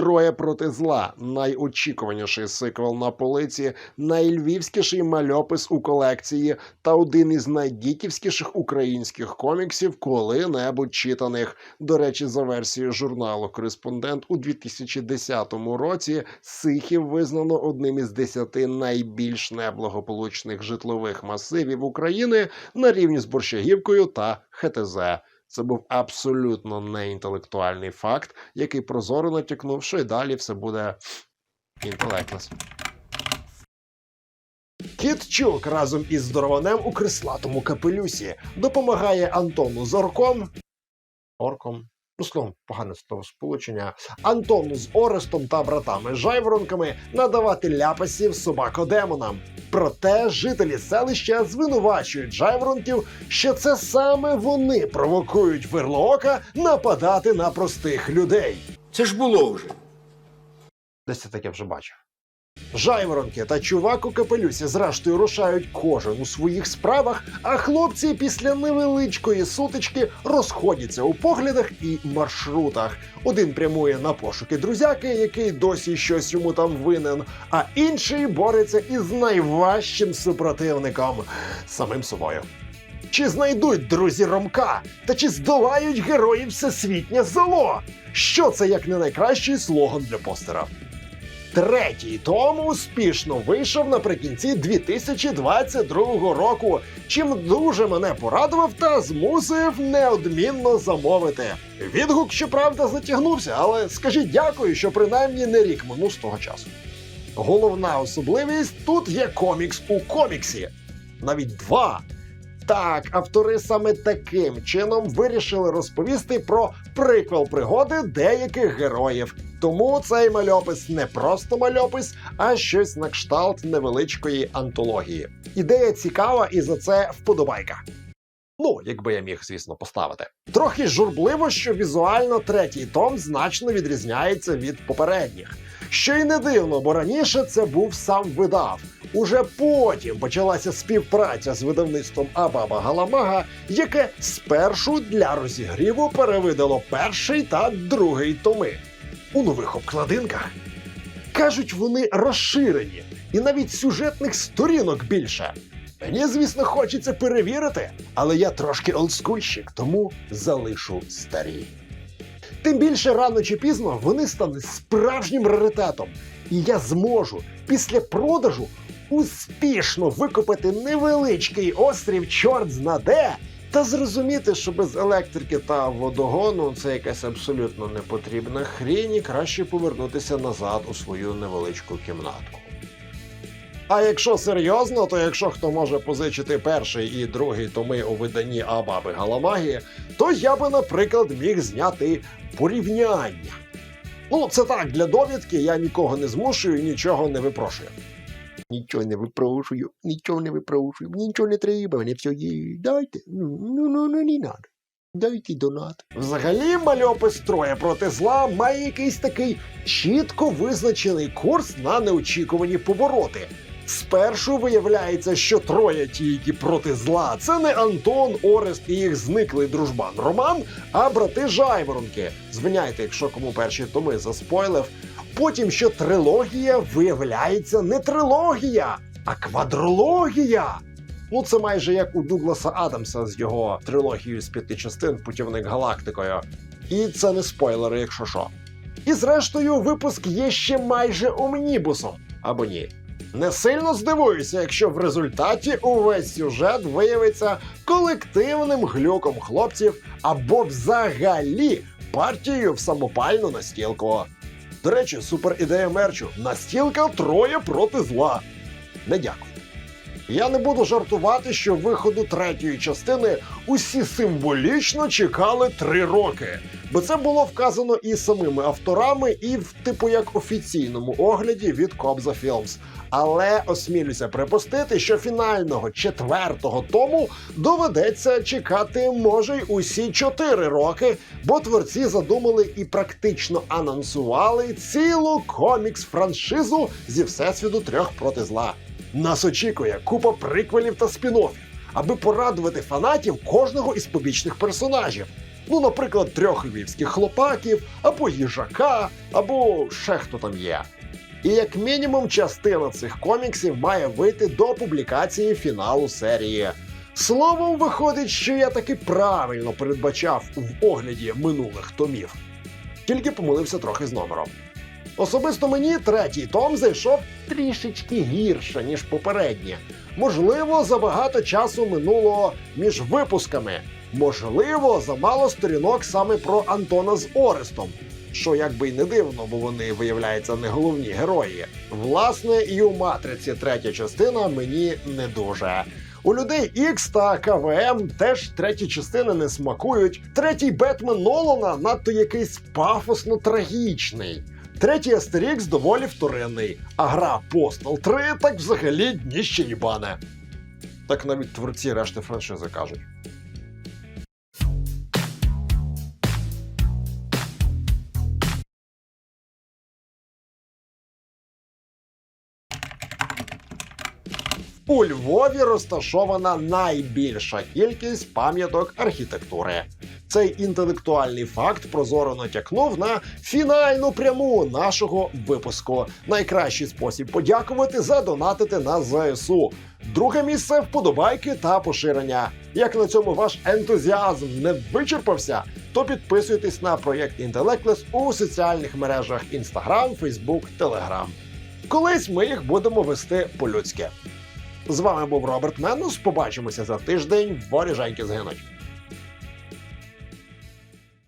Троє проти зла найочікуваніший сиквел на полиці, найльвівськіший мальопис у колекції та один із найдітівськіших українських коміксів коли-небудь читаних. До речі, за версією журналу Кореспондент у 2010 році Сихів визнано одним із десяти найбільш неблагополучних житлових масивів України на рівні з Борщагівкою та ХТЗ. Це був абсолютно неінтелектуальний факт, який прозоро натякнув, що й далі все буде інтелектлес. Кітчук разом із здорованем у крислатому капелюсі допомагає Антону з орком. Ну, словом, погане сполучення. Антону з Орестом та братами Жайворонками надавати ляпасів собакодемонам. Проте жителі селища звинувачують жайворонків, що це саме вони провокують верлоока нападати на простих людей. Це ж було вже. Десь я таке вже бачив. Жайворонки та чувак у капелюсі зрештою рушають кожен у своїх справах, а хлопці після невеличкої сутички розходяться у поглядах і маршрутах. Один прямує на пошуки друзяки, який досі щось йому там винен, а інший бореться із найважчим супротивником самим собою. Чи знайдуть друзі Ромка? Та чи здолають герої всесвітнє зло? Що це як не найкращий слоган для постера? Третій том успішно вийшов наприкінці 2022 року, чим дуже мене порадував та змусив неодмінно замовити. Відгук, щоправда, затягнувся, але скажіть дякую, що принаймні не рік минув з того часу. Головна особливість тут є комікс у коміксі. Навіть два. Так, автори саме таким чином вирішили розповісти про приквел пригоди деяких героїв. Тому цей мальопис не просто мальопис, а щось на кшталт невеличкої антології. Ідея цікава і за це вподобайка. Ну, якби я міг, звісно, поставити. Трохи журбливо, що візуально третій том значно відрізняється від попередніх. Що й не дивно, бо раніше це був сам видав. Уже потім почалася співпраця з видавництвом Абаба Галамага, яке спершу для розігріву перевидало перший та другий томи у нових обкладинках. Кажуть, вони розширені, і навіть сюжетних сторінок більше. Мені, звісно, хочеться перевірити, але я трошки олдскульщик, тому залишу старі. Тим більше рано чи пізно вони стануть справжнім раритетом, і я зможу після продажу успішно викопати невеличкий острів чорт знаде та зрозуміти, що без електрики та водогону це якась абсолютно непотрібна хрінь, і краще повернутися назад у свою невеличку кімнатку. А якщо серйозно, то якщо хто може позичити перший і другий томи у виданні Абаби Галамагі, то я би, наприклад, міг зняти порівняння. Ну, це так, для довідки я нікого не змушую, нічого не випрошую. Нічого не випрошую, нічого не випрошую, нічого не треба, мене все є. Дайте. Ну, ну, ну, ну не надо. Дайте донат. Взагалі, мальопис троє проти зла має якийсь такий чітко визначений курс на неочікувані повороти. Спершу виявляється, що троє ті, які проти зла, це не Антон, Орест і їх зниклий дружбан Роман, а брати Жайворонки. Звиняйте, якщо кому перші томи заспойлив. Потім, що трилогія виявляється не трилогія, а квадрологія. Ну, це майже як у Дугласа Адамса з його трилогією з п'яти частин Путівник галактикою. І це не спойлери, якщо що. І зрештою, випуск є ще майже омнібусом. Або ні. Не сильно здивуюся, якщо в результаті увесь сюжет виявиться колективним глюком хлопців або взагалі партією в самопальну настілку. До речі, супер ідея мерчу. Настілка троє проти зла. Не дякую. Я не буду жартувати, що виходу третьої частини усі символічно чекали три роки, бо це було вказано і самими авторами, і в типу як офіційному огляді від Кобза Films. Але осмілюся припустити, що фінального четвертого тому доведеться чекати може й усі чотири роки, бо творці задумали і практично анонсували цілу комікс-франшизу зі всесвіту трьох проти зла. Нас очікує купа приквелів та спін-оффів, аби порадувати фанатів кожного із побічних персонажів. Ну, наприклад, трьох львівських хлопаків, або їжака, або ще хто там є. І як мінімум частина цих коміксів має вийти до публікації фіналу серії. Словом, виходить, що я таки правильно передбачав в огляді минулих томів. Тільки помилився трохи з номером. Особисто мені третій том зайшов трішечки гірше, ніж попередні. Можливо, забагато часу минуло між випусками. Можливо, замало сторінок саме про Антона з Орестом. Що якби й не дивно, бо вони виявляються не головні герої. Власне, і у матриці третя частина мені не дуже. У людей X та КВМ теж треті частини не смакують. Третій Бетмен Нолана надто якийсь пафосно трагічний. Третій Астерікс доволі вторинний, а гра Postal 3 так взагалі дніще їбане. Так навіть творці решти франшизи кажуть. У Львові розташована найбільша кількість пам'яток архітектури. Цей інтелектуальний факт прозоро натякнув на фінальну пряму нашого випуску. Найкращий спосіб подякувати задонатити на ЗСУ. Друге місце вподобайки та поширення. Як на цьому ваш ентузіазм не вичерпався, то підписуйтесь на проєкт Інтелектлес у соціальних мережах Instagram, Facebook, Telegram. Колись ми їх будемо вести по-людськи. З вами був Роберт Менус. Побачимося за тиждень. Воріженьки згинуть.